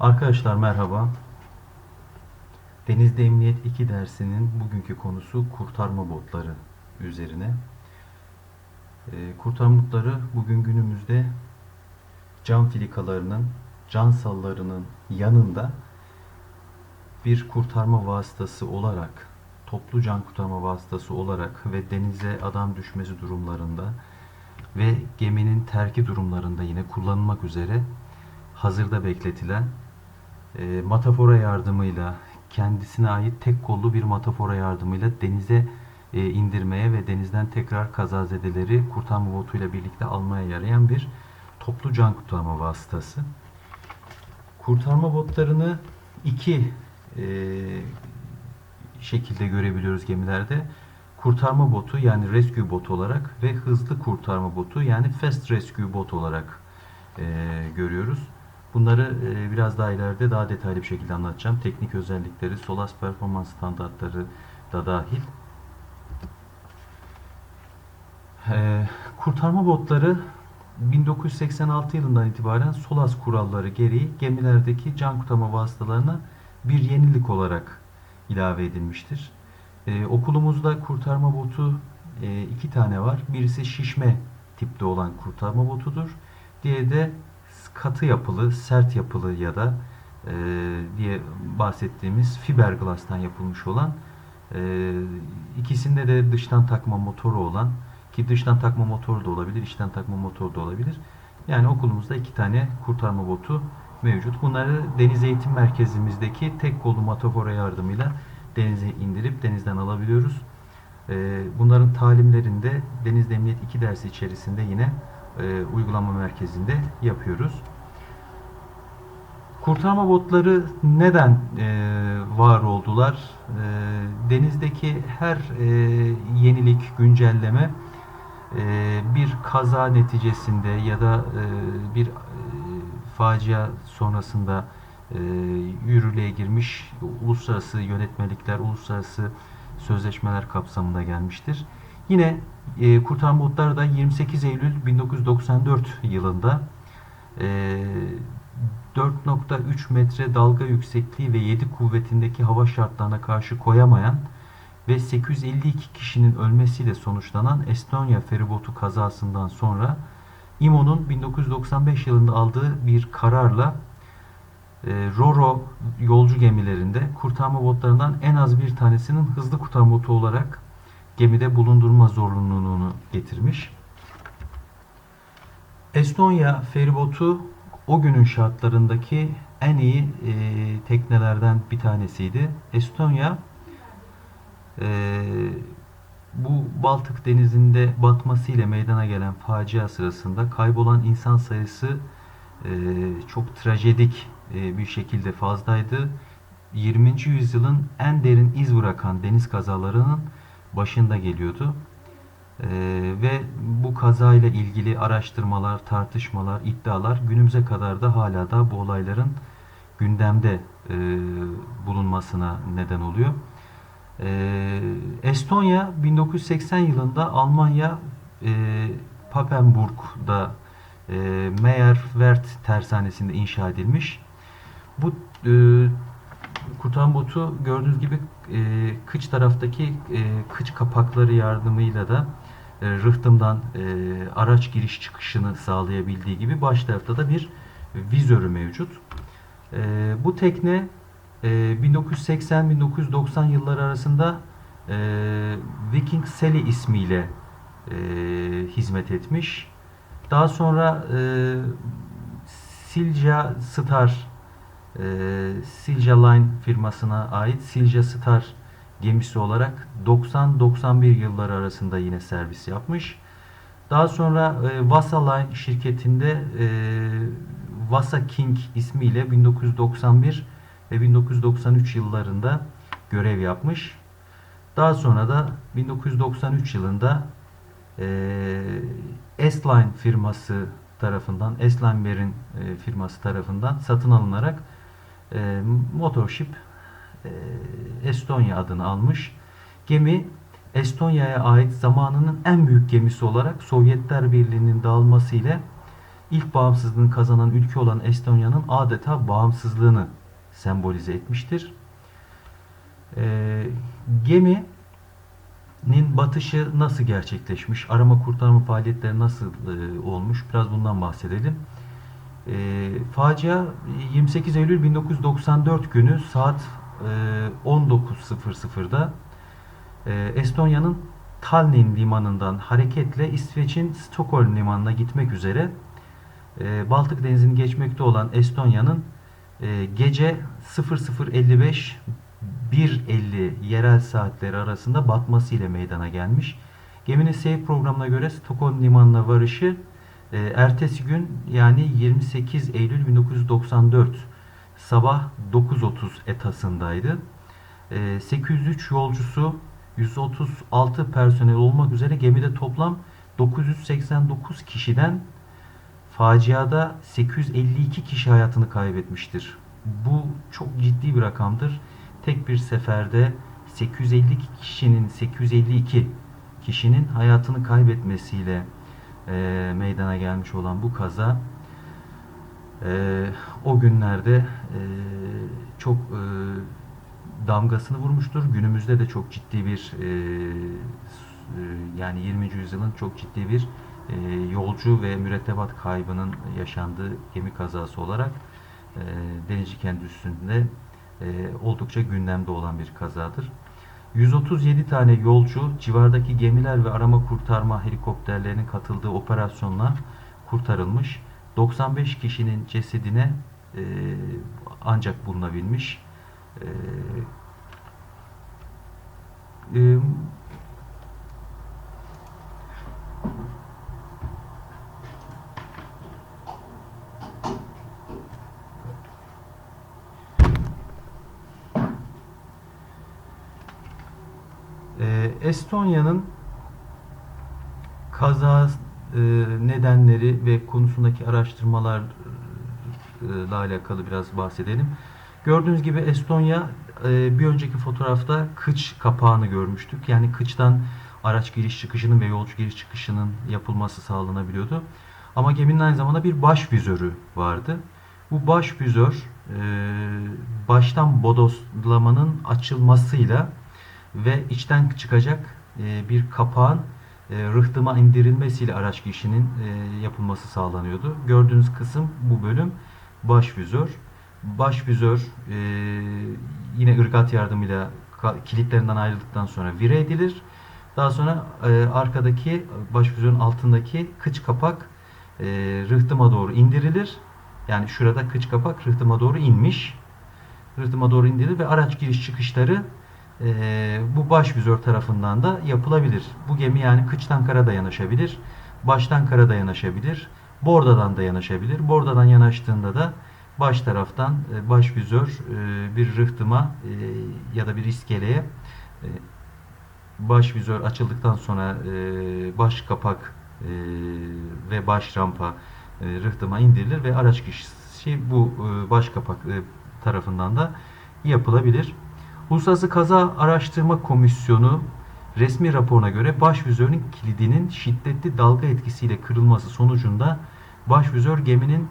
Arkadaşlar merhaba. Denizde Emniyet 2 dersinin bugünkü konusu kurtarma botları üzerine. Ee, kurtarma botları bugün günümüzde can filikalarının, can sallarının yanında bir kurtarma vasıtası olarak, toplu can kurtarma vasıtası olarak ve denize adam düşmesi durumlarında ve geminin terki durumlarında yine kullanılmak üzere hazırda bekletilen e, matafora yardımıyla kendisine ait tek kollu bir matafora yardımıyla denize e, indirmeye ve denizden tekrar kazazedeleri kurtarma botuyla birlikte almaya yarayan bir toplu can kurtarma vasıtası. Kurtarma botlarını iki e, şekilde görebiliyoruz gemilerde. Kurtarma botu yani rescue botu olarak ve hızlı kurtarma botu yani fast rescue bot olarak e, görüyoruz. Bunları e, biraz daha ileride daha detaylı bir şekilde anlatacağım. Teknik özellikleri, SOLAS performans standartları da dahil. E, kurtarma botları 1986 yılından itibaren SOLAS kuralları gereği gemilerdeki can kurtarma vasıtalarına bir yenilik olarak ilave edilmiştir. E, okulumuzda kurtarma botu iki tane var. Birisi şişme tipte olan kurtarma botudur. Diğeri de katı yapılı, sert yapılı ya da e, diye bahsettiğimiz fiberglass'tan yapılmış olan e, ikisinde de dıştan takma motoru olan ki dıştan takma motor da olabilir, içten takma motor da olabilir. Yani okulumuzda iki tane kurtarma botu mevcut. Bunları deniz eğitim merkezimizdeki tek kollu matafora yardımıyla denize indirip denizden alabiliyoruz. E, bunların talimlerinde Deniz Emniyet 2 dersi içerisinde yine e, uygulama merkezinde yapıyoruz. Kurtarma botları neden e, var oldular? E, denizdeki her e, yenilik, güncelleme e, bir kaza neticesinde ya da e, bir e, facia sonrasında e, yürürlüğe girmiş uluslararası yönetmelikler, uluslararası sözleşmeler kapsamında gelmiştir. Yine e, kurtarma botları da 28 Eylül 1994 yılında e, 4.3 metre dalga yüksekliği ve 7 kuvvetindeki hava şartlarına karşı koyamayan ve 852 kişinin ölmesiyle sonuçlanan Estonya feribotu kazasından sonra IMO'nun 1995 yılında aldığı bir kararla e, Roro yolcu gemilerinde kurtarma botlarından en az bir tanesinin hızlı kurtarma botu olarak gemide bulundurma zorunluluğunu getirmiş. Estonya feribotu o günün şartlarındaki en iyi e, teknelerden bir tanesiydi. Estonya e, bu Baltık denizinde batması ile meydana gelen facia sırasında kaybolan insan sayısı e, çok trajedik e, bir şekilde fazlaydı. 20. yüzyılın en derin iz bırakan deniz kazalarının başında geliyordu. Ee, ve bu kazayla ilgili araştırmalar, tartışmalar, iddialar günümüze kadar da hala da bu olayların gündemde e, bulunmasına neden oluyor. E, Estonya 1980 yılında Almanya e, Papenburg'da e, Meyerwerth tersanesinde inşa edilmiş. Bu e, kurtarma botu gördüğünüz gibi e, kıç taraftaki e, kıç kapakları yardımıyla da e, rıhtımdan e, araç giriş çıkışını sağlayabildiği gibi baş tarafta da bir vizörü mevcut. E, bu tekne e, 1980-1990 yılları arasında e, Viking Sally ismiyle e, hizmet etmiş. Daha sonra e, Silja Star e, Silja Line firmasına ait Silja Star gemisi olarak 90-91 yılları arasında yine servis yapmış. Daha sonra e, Vasa Line şirketinde e, Vasa King ismiyle 1991 ve 1993 yıllarında görev yapmış. Daha sonra da 1993 yılında e, S-Line firması tarafından, S-Line e, firması tarafından satın alınarak e, Motorship e, Estonya adını almış. Gemi Estonya'ya ait zamanının en büyük gemisi olarak Sovyetler Birliği'nin dağılması ile ilk bağımsızlığını kazanan ülke olan Estonya'nın adeta bağımsızlığını sembolize etmiştir. Ee, geminin batışı nasıl gerçekleşmiş, arama kurtarma faaliyetleri nasıl e, olmuş biraz bundan bahsedelim. E, facia 28 Eylül 1994 günü saat e, 19.00'da e, Estonya'nın Tallinn limanından hareketle İsveç'in Stockholm limanına gitmek üzere e, Baltık Denizi'ni geçmekte olan Estonya'nın e, gece 00.55 1.50 yerel saatleri arasında batması ile meydana gelmiş. Geminin seyir programına göre Stockholm limanına varışı e, ertesi gün yani 28 Eylül 1994 sabah 9.30 etasındaydı. E, 803 yolcusu 136 personel olmak üzere gemide toplam 989 kişiden faciada 852 kişi hayatını kaybetmiştir. Bu çok ciddi bir rakamdır. Tek bir seferde 852 kişinin 852 kişinin hayatını kaybetmesiyle e, meydana gelmiş olan bu kaza e, o günlerde e, çok e, damgasını vurmuştur. Günümüzde de çok ciddi bir e, e, yani 20. yüzyılın çok ciddi bir e, yolcu ve mürettebat kaybının yaşandığı gemi kazası olarak e, denizci kendi üstünde e, oldukça gündemde olan bir kazadır. 137 tane yolcu civardaki gemiler ve arama kurtarma helikopterlerinin katıldığı operasyonla kurtarılmış. 95 kişinin cesedine e, ancak bulunabilmiş. E, e, Ee, Estonya'nın kaza e, nedenleri ve konusundaki araştırmalarla alakalı biraz bahsedelim. Gördüğünüz gibi Estonya e, bir önceki fotoğrafta kıç kapağını görmüştük. Yani kıçtan araç giriş çıkışının ve yolcu giriş çıkışının yapılması sağlanabiliyordu. Ama geminin aynı zamanda bir baş vizörü vardı. Bu baş vizör e, baştan bodoslamanın açılmasıyla ve içten çıkacak e, bir kapağın e, rıhtıma indirilmesiyle araç girişinin e, yapılması sağlanıyordu. Gördüğünüz kısım bu bölüm baş vizör. Baş vizör e, yine ırgat yardımıyla kilitlerinden ayrıldıktan sonra vire edilir. Daha sonra arkadaki baş vizörün altındaki kıç kapak rıhtıma doğru indirilir. Yani şurada kıç kapak rıhtıma doğru inmiş. Rıhtıma doğru indirilir ve araç giriş çıkışları e, bu baş vizör tarafından da yapılabilir. Bu gemi yani kıçtan karada yanaşabilir, baştan karada yanaşabilir, bordadan da yanaşabilir. Bordadan yanaştığında da baş taraftan e, baş e, bir rıhtıma e, ya da bir iskeleye e, baş açıldıktan sonra e, baş kapak e, ve baş rampa e, rıhtıma indirilir ve araç kişisi bu e, baş kapak e, tarafından da yapılabilir. Uluslararası Kaza Araştırma Komisyonu resmi raporuna göre baş vizörün kilidinin şiddetli dalga etkisiyle kırılması sonucunda baş vizör geminin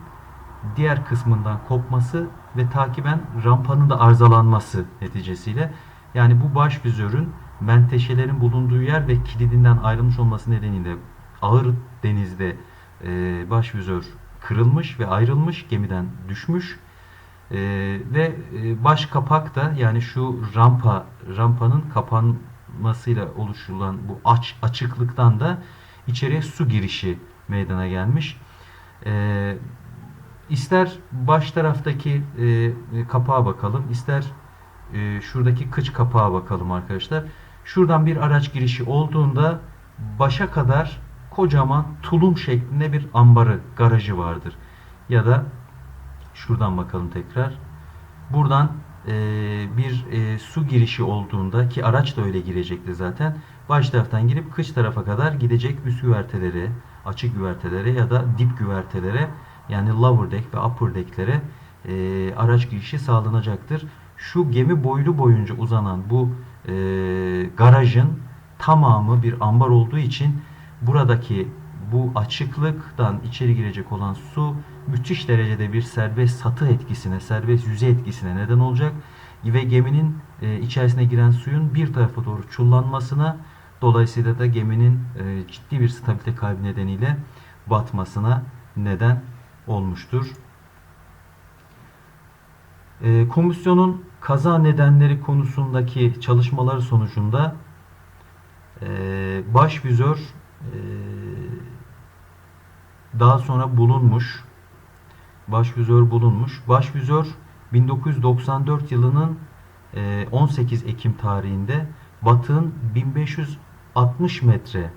diğer kısmından kopması ve takiben rampanın da arızalanması neticesiyle yani bu baş vizörün menteşelerin bulunduğu yer ve kilidinden ayrılmış olması nedeniyle ağır denizde e, baş vizör kırılmış ve ayrılmış gemiden düşmüş e, ve e, baş kapak da yani şu rampa rampanın kapanmasıyla oluşturulan bu aç açıklıktan da içeriye su girişi meydana gelmiş. E, ister baş taraftaki e, kapağa bakalım, ister e, şuradaki kıç kapağa bakalım arkadaşlar. Şuradan bir araç girişi olduğunda başa kadar kocaman tulum şeklinde bir ambarı, garajı vardır. Ya da şuradan bakalım tekrar. Buradan e, bir e, su girişi olduğunda ki araç da öyle girecekti zaten. Baş taraftan girip kıç tarafa kadar gidecek üst güvertelere, açık güvertelere ya da dip güvertelere yani lower deck ve upper decklere e, araç girişi sağlanacaktır. Şu gemi boylu boyunca uzanan bu e, garajın tamamı bir ambar olduğu için buradaki bu açıklıktan içeri girecek olan su müthiş derecede bir serbest satı etkisine, serbest yüzey etkisine neden olacak ve geminin e, içerisine giren suyun bir tarafa doğru çullanmasına dolayısıyla da geminin e, ciddi bir stabilite kaybı nedeniyle batmasına neden olmuştur. E, komisyonun kaza nedenleri konusundaki çalışmaları sonucunda e, baş vizör e, daha sonra bulunmuş. Baş vizör bulunmuş. Baş vizör 1994 yılının e, 18 Ekim tarihinde batığın 1560 metre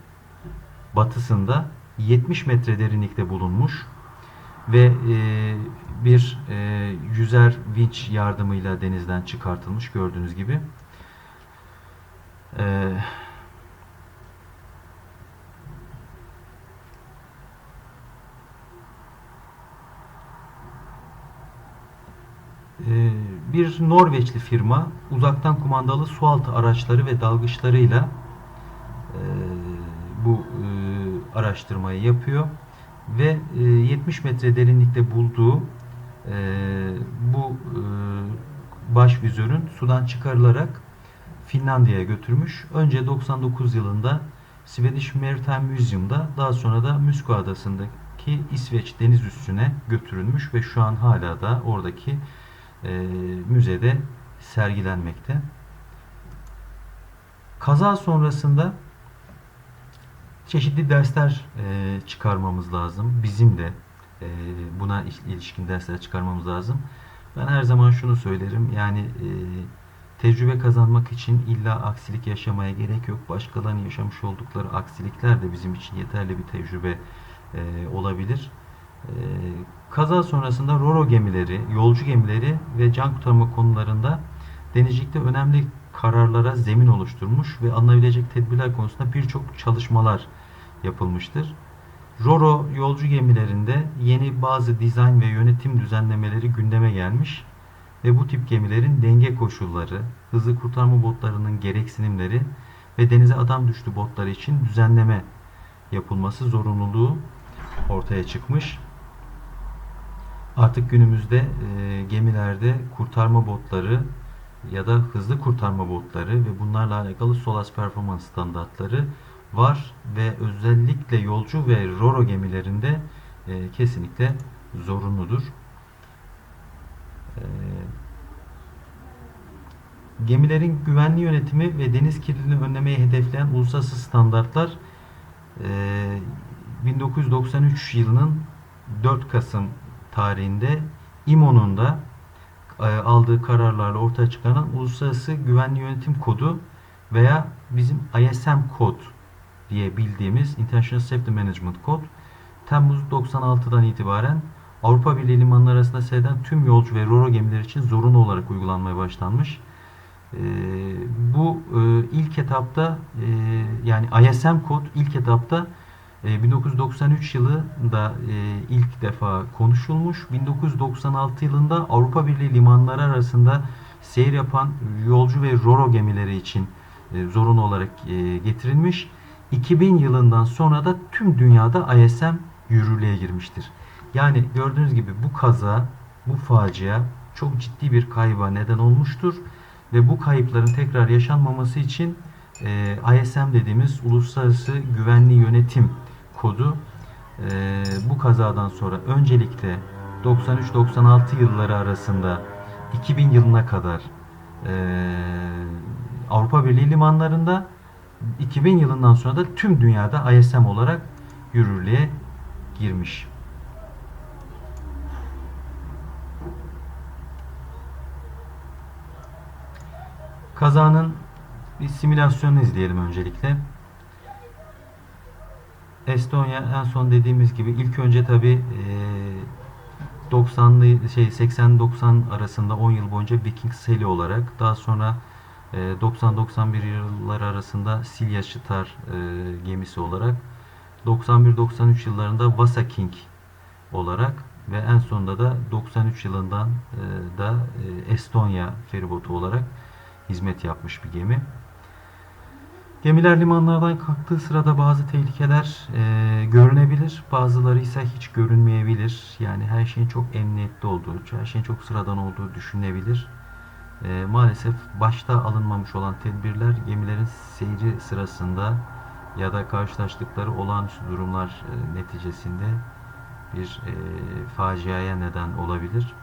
batısında 70 metre derinlikte bulunmuş ve e, bir e, yüzer vinç yardımıyla denizden çıkartılmış gördüğünüz gibi. E, bir Norveçli firma uzaktan kumandalı sualtı araçları ve dalgıçlarıyla e, bu e, araştırmayı yapıyor ve e, 70 metre derinlikte bulduğu e, bu e, baş vizörün sudan çıkarılarak Finlandiya'ya götürmüş. Önce 99 yılında Swedish Maritime Museum'da daha sonra da Musko Adası'ndaki İsveç deniz üssüne götürülmüş ve şu an hala da oradaki e, müzede sergilenmekte. Kaza sonrasında çeşitli dersler e, çıkarmamız lazım. Bizim de e, buna ilişkin dersler çıkarmamız lazım. Ben her zaman şunu söylerim. Yani e, tecrübe kazanmak için illa aksilik yaşamaya gerek yok. Başkalarının yaşamış oldukları aksilikler de bizim için yeterli bir tecrübe e, olabilir. E, kaza sonrasında roro gemileri, yolcu gemileri ve can kurtarma konularında denizcilikte önemli kararlara zemin oluşturmuş ve alınabilecek tedbirler konusunda birçok çalışmalar yapılmıştır. Roro yolcu gemilerinde yeni bazı dizayn ve yönetim düzenlemeleri gündeme gelmiş ve bu tip gemilerin denge koşulları, hızlı kurtarma botlarının gereksinimleri ve denize adam düştü botlar için düzenleme yapılması zorunluluğu ortaya çıkmış. Artık günümüzde e, gemilerde kurtarma botları ya da hızlı kurtarma botları ve bunlarla alakalı SOLAS performans standartları var ve özellikle yolcu ve roro gemilerinde e, kesinlikle zorunludur. E, gemilerin güvenli yönetimi ve deniz kirliliğini önlemeyi hedefleyen uluslararası standartlar e, 1993 yılının 4 Kasım tarihinde İMO'nun da e, aldığı kararlarla ortaya çıkarılan Uluslararası Güvenli Yönetim Kodu veya bizim ISM kod diye bildiğimiz International Safety Management Code Temmuz 96'dan itibaren Avrupa Birliği limanları arasında seyreden tüm yolcu ve roro gemileri için zorunlu olarak uygulanmaya başlanmış. E, bu e, ilk etapta yani ISM kod ilk etapta 1993 yılında ilk defa konuşulmuş. 1996 yılında Avrupa Birliği limanları arasında seyir yapan yolcu ve roro gemileri için zorunlu olarak getirilmiş. 2000 yılından sonra da tüm dünyada ISM yürürlüğe girmiştir. Yani gördüğünüz gibi bu kaza, bu facia çok ciddi bir kayba neden olmuştur. Ve bu kayıpların tekrar yaşanmaması için e, ISM dediğimiz Uluslararası Güvenli Yönetim kodu e, bu kazadan sonra öncelikle 93-96 yılları arasında 2000 yılına kadar e, Avrupa Birliği limanlarında 2000 yılından sonra da tüm dünyada ISM olarak yürürlüğe girmiş. Kazanın bir simülasyonunu izleyelim öncelikle. Estonya en son dediğimiz gibi ilk önce tabi 90'lı şey 80-90 arasında 10 yıl boyunca Viking Seli olarak daha sonra 90-91 yıllar arasında Silya Şıtar e, gemisi olarak 91-93 yıllarında Vasa King olarak ve en sonunda da 93 yılından da Estonya feribotu olarak hizmet yapmış bir gemi. Gemiler limanlardan kalktığı sırada bazı tehlikeler e, görünebilir, bazıları ise hiç görünmeyebilir. Yani her şeyin çok emniyetli olduğu, her şeyin çok sıradan olduğu düşünülebilir. E, maalesef başta alınmamış olan tedbirler gemilerin seyri sırasında ya da karşılaştıkları olağanüstü durumlar e, neticesinde bir e, faciaya neden olabilir.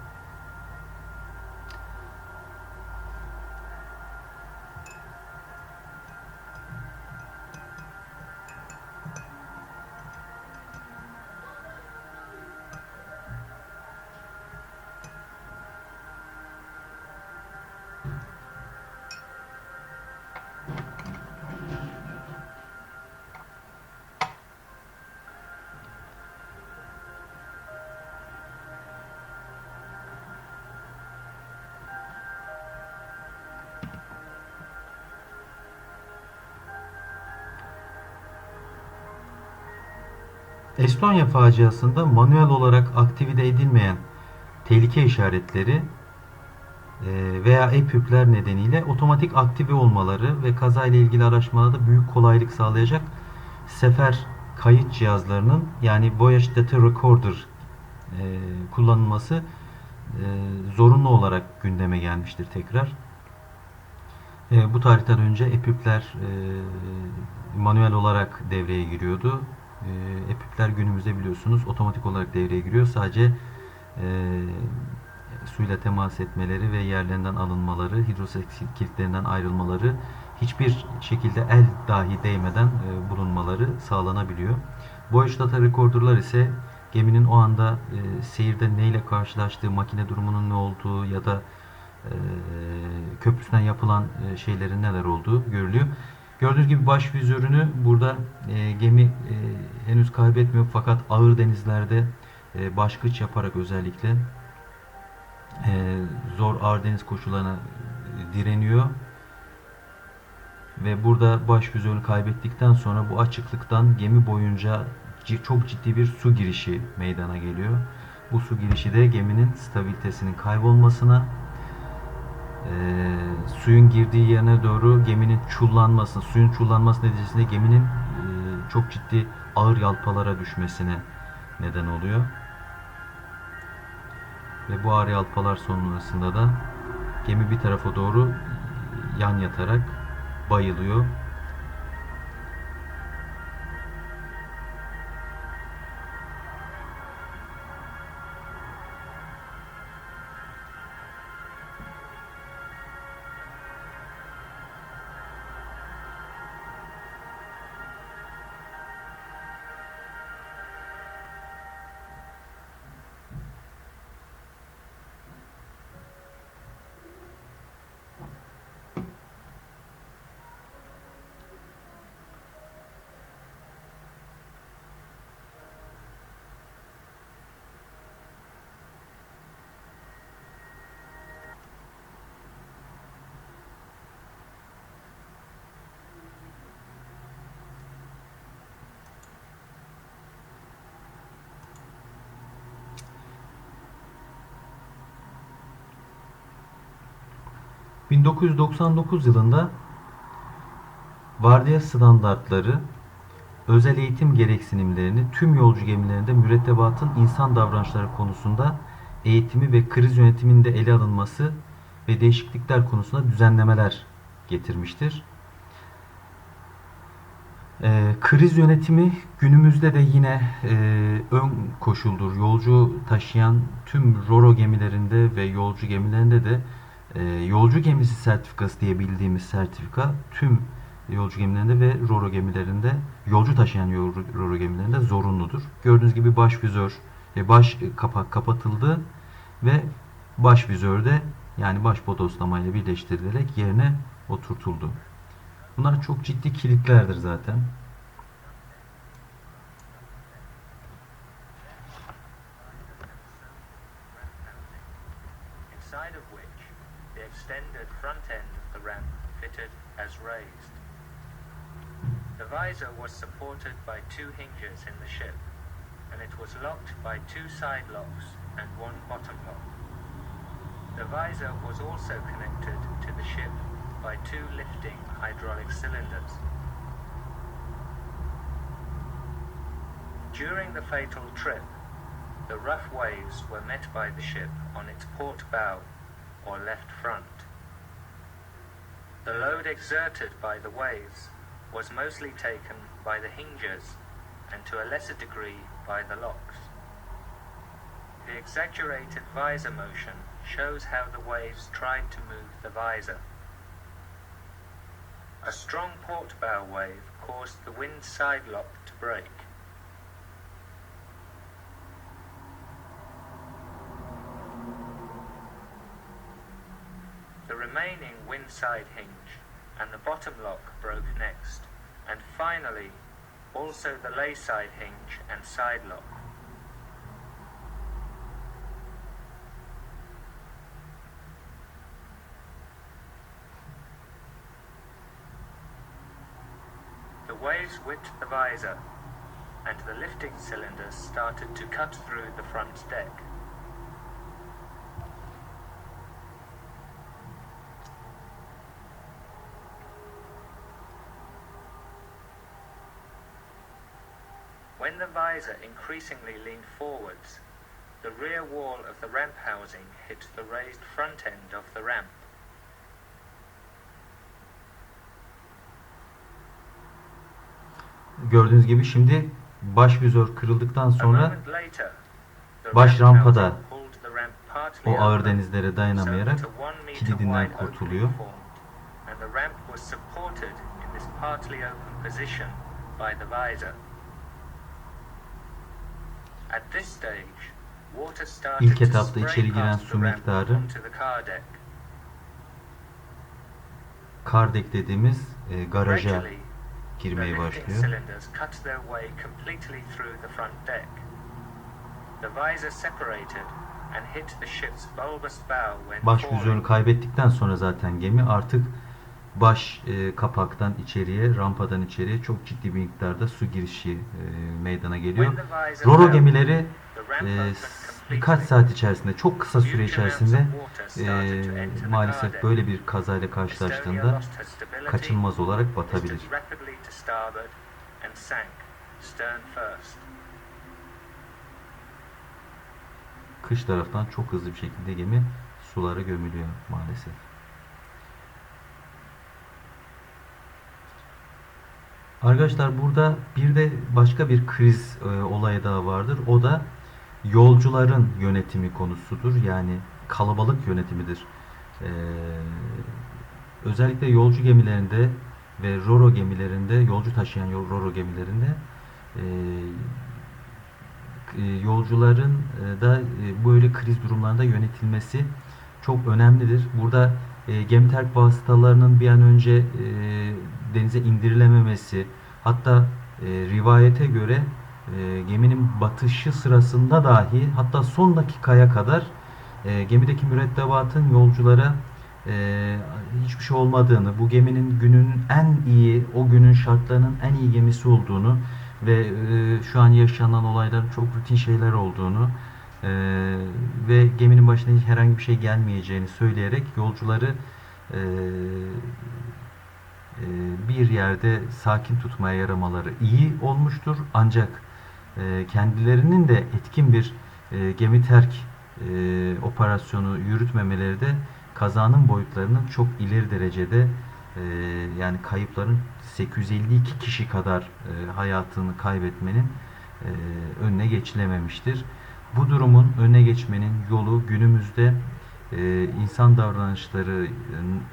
Estonya faciasında manuel olarak aktive edilmeyen tehlike işaretleri e, veya EPÜP'ler nedeniyle otomatik aktive olmaları ve kazayla ilgili araştırmalarda büyük kolaylık sağlayacak sefer kayıt cihazlarının yani Voyage Data Recorder e, kullanılması e, zorunlu olarak gündeme gelmiştir tekrar. Bu tarihten önce EPÜP'ler manuel olarak devreye giriyordu e, epipler günümüzde biliyorsunuz otomatik olarak devreye giriyor. Sadece e, suyla temas etmeleri ve yerlerinden alınmaları, hidrosex kilitlerinden ayrılmaları hiçbir şekilde el dahi değmeden e, bulunmaları sağlanabiliyor. Voyage Data Recorder'lar ise geminin o anda e, seyirde neyle karşılaştığı, makine durumunun ne olduğu ya da e, köprüsünden yapılan e, şeylerin neler olduğu görülüyor. Gördüğünüz gibi baş vizörünü burada e, gemi e, henüz kaybetmiyor fakat ağır denizlerde e, başkıç yaparak özellikle e, zor ağır deniz koşullarına e, direniyor. Ve burada baş vizörünü kaybettikten sonra bu açıklıktan gemi boyunca çok ciddi bir su girişi meydana geliyor. Bu su girişi de geminin stabilitesinin kaybolmasına suyun girdiği yerine doğru geminin çullanması, suyun çullanması neticesinde geminin e, çok ciddi ağır yalpalara düşmesine neden oluyor. Ve bu ağır yalpalar sonrasında da gemi bir tarafa doğru yan yatarak bayılıyor 1999 yılında vardiya standartları özel eğitim gereksinimlerini tüm yolcu gemilerinde mürettebatın insan davranışları konusunda eğitimi ve kriz yönetiminde ele alınması ve değişiklikler konusunda düzenlemeler getirmiştir. E, kriz yönetimi günümüzde de yine e, ön koşuldur. Yolcu taşıyan tüm roro gemilerinde ve yolcu gemilerinde de e, yolcu gemisi sertifikası diye bildiğimiz sertifika tüm yolcu gemilerinde ve roro gemilerinde yolcu taşıyan roro gemilerinde zorunludur. Gördüğünüz gibi baş vizör ve baş kapak kapatıldı ve baş vizörde yani baş bodoslama ile birleştirilerek yerine oturtuldu. Bunlar çok ciddi kilitlerdir zaten. visor was supported by two hinges in the ship, and it was locked by two side locks and one bottom lock. The visor was also connected to the ship by two lifting hydraulic cylinders. During the fatal trip, the rough waves were met by the ship on its port bow or left front. The load exerted by the waves was mostly taken by the hinges and to a lesser degree by the locks. The exaggerated visor motion shows how the waves tried to move the visor. A strong port bow wave caused the wind side lock to break. The remaining wind side hinge and the bottom lock broke next, and finally also the lay side hinge and side lock. The waves whipped the visor, and the lifting cylinders started to cut through the front deck. Visor increasingly leaned forwards, the rear wall of the ramp housing hit the raised front end of the ramp. Gördüğünüz gibi şimdi baş vizör kırıldıktan sonra baş ramp rampada o ağır denizlere dayanamayarak kilidinden kurtuluyor. and the ramp was supported in this partly open position by the visor. İlk etapta içeri giren su miktarı onto the car deck. kar dek dediğimiz e, garaja girmeye başlıyor. Baş vizörünü kaybettikten sonra zaten gemi artık baş e, kapaktan içeriye, rampadan içeriye çok ciddi bir miktarda su girişi e, meydana geliyor. Roro gemileri e, birkaç saat içerisinde, çok kısa süre içerisinde e, maalesef böyle bir kazayla karşılaştığında kaçınılmaz olarak batabilir. Kış taraftan çok hızlı bir şekilde gemi sulara gömülüyor maalesef. Arkadaşlar burada bir de başka bir kriz e, olayı daha vardır. O da yolcuların yönetimi konusudur. Yani kalabalık yönetimidir. E, özellikle yolcu gemilerinde ve roro gemilerinde, yolcu taşıyan roro gemilerinde e, e, yolcuların e, da e, böyle kriz durumlarında yönetilmesi çok önemlidir. Burada gemi terk vasıtalarının bir an önce denize indirilememesi, hatta e, rivayete göre e, geminin batışı sırasında dahi hatta son dakikaya kadar e, gemideki mürettebatın yolculara e, hiçbir şey olmadığını, bu geminin günün en iyi, o günün şartlarının en iyi gemisi olduğunu ve e, şu an yaşanan olayların çok rutin şeyler olduğunu e, ve geminin başına herhangi bir şey gelmeyeceğini söyleyerek yolcuları e, bir yerde sakin tutmaya yaramaları iyi olmuştur. Ancak e, kendilerinin de etkin bir e, gemi terk e, operasyonu yürütmemeleri de kazanın boyutlarının çok ileri derecede yani kayıpların 852 kişi kadar hayatını kaybetmenin önüne geçilememiştir. Bu durumun önüne geçmenin yolu günümüzde insan davranışları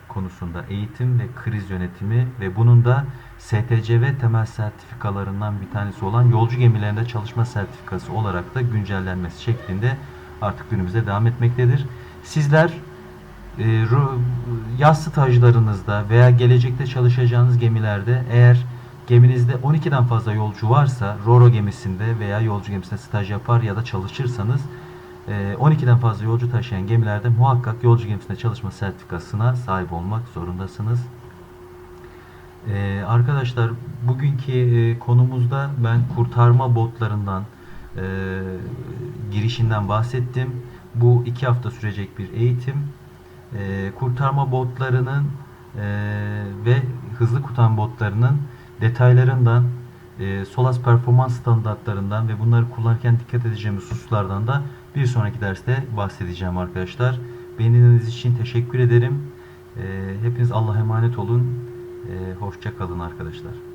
konusunda eğitim ve kriz yönetimi ve bunun da STCV temel sertifikalarından bir tanesi olan yolcu gemilerinde çalışma sertifikası olarak da güncellenmesi şeklinde artık günümüzde devam etmektedir. Sizler e, yaz stajlarınızda veya gelecekte çalışacağınız gemilerde eğer geminizde 12'den fazla yolcu varsa Roro gemisinde veya yolcu gemisinde staj yapar ya da çalışırsanız 12'den fazla yolcu taşıyan gemilerde muhakkak yolcu gemisinde çalışma sertifikasına sahip olmak zorundasınız. E, arkadaşlar bugünkü e, konumuzda ben kurtarma botlarından e, girişinden bahsettim. Bu iki hafta sürecek bir eğitim. E, kurtarma botlarının e, ve hızlı kurtarma botlarının detaylarından Solas performans standartlarından ve bunları kullanırken dikkat edeceğimiz hususlardan da bir sonraki derste bahsedeceğim arkadaşlar. Beni dinlediğiniz için teşekkür ederim. E, hepiniz Allah'a emanet olun. E, hoşça kalın arkadaşlar.